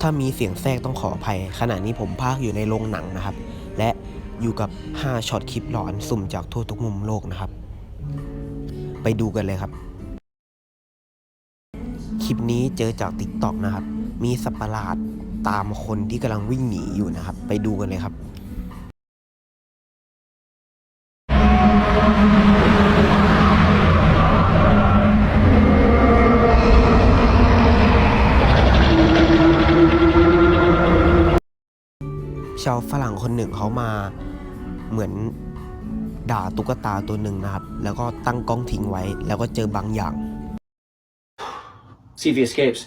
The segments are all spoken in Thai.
ถ้ามีเสียงแทรกต้องขออภัย ขณะนี้ผมพากอยู่ในโรงหนังนะครับ และอยู่กับ 5ช็อตคลิปหลอนสุ่มจากทั่วทุกมุมโลกนะครับ ไปดูกันเลยครับ คลิปนี้เจอจาก t ิ k t o k นะครับ มีสัตว์ประหลาดตามคนที่กำลังวิ่งหนีอยู่นะครับ ไปดูกันเลยครับ ชาวฝรั่งคนหนึ่งเขามาเหมือนด่าตุ๊กตาตัวหนึ่งนะครับ แล้วก็ตั้งกล้องทิ้งไว้ แล้วก็เจอบางอย่าง See if he escapes.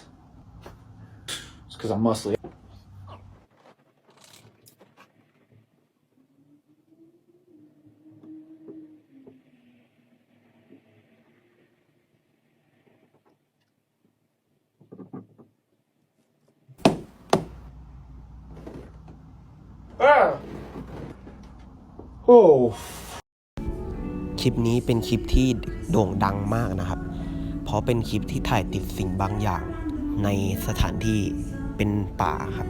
It's because I'm muscly. Ah! Oh. คลิปนี้เป็นคลิปที่โด่งดังมากนะครับ เพราะเป็นคลิปที่ถ่ายติดสิ่งบางอย่างในสถานที่เป็นป่าครับ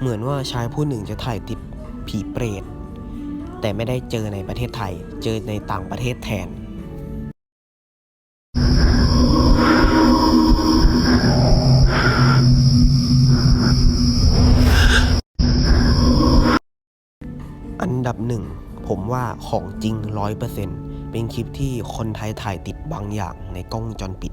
เหมือนว่าชายผู้หนึ่งจะถ่ายติดผีเปรต แต่ไม่ได้เจอในประเทศไทย เจอในต่างประเทศแทนอันดับหนึ่งผมว่าของจริงร้อยเปอร์เซ็นต์เป็นคลิปที่คนไทยถ่ายติดบางอย่างในกล้องวงจรปิด